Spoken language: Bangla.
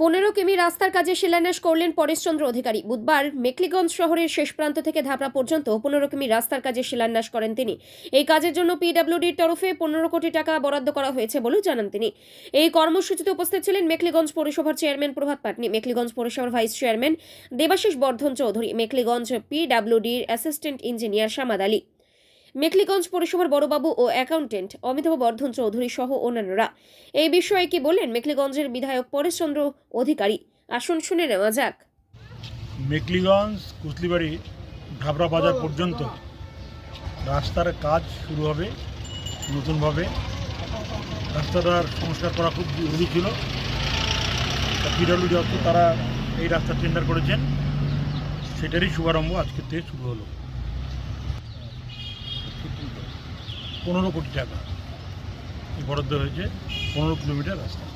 পনেরো কিমি রাস্তার কাজে শিলান্যাস করলেন পরেশচন্দ্র অধিকারী। বুধবার মেকলিগঞ্জ শহরের শেষ প্রান্ত থেকে ধাপড়া পর্যন্ত পনেরো কিমি রাস্তার কাজে শিলান্যাস করেন তিনি। এই কাজের জন্য পিডব্লিউডির তরফে পনেরো কোটি টাকা বরাদ্দ করা হয়েছে বলেও জানান তিনি। এই কর্মসূচিতে উপস্থিত ছিলেন মেকলিগঞ্জ পৌরসভার চেয়ারম্যান প্রভাত পাটনি, মেকলিগঞ্জ পৌরসভার ভাইস চেয়ারম্যান দেবাশিস বর্ধন চৌধুরী, মেকলিগঞ্জ পিডব্লিউডির অ্যাসিস্ট্যান্ট ইঞ্জিনিয়ার সামাদ আলী। মেখলিগঞ্জ পৌরসভার বড়বাবু ও অ্যাকাউন্টেন্ট অমিতাভ বর্ধন চৌধুরী সহ অন্যান্যরা। এই বিষয়ে কি বললেন মেখলিগঞ্জের বিধায়ক পরেশচন্দ্র অধিকারী? আসুন শুনে নেওয়া যাক। মেকলিগঞ্জ কুসলিবাড়ি ঢাবরা বাজার পর্যন্ত রাস্তার কাজ শুরু হবে, নতুনভাবে। রাস্তাটার সংস্কার করা খুব জরুরি ছিল। পিডব্লিউ দপ্তর তারা এই রাস্তা টেন্ডার করেছেন, সেটারই শুভারম্ভ আজকের থেকে শুরু হলো। পনেরো কোটি টাকা বরাদ্দ হয়েছে পনেরো কিলোমিটার রাস্তা।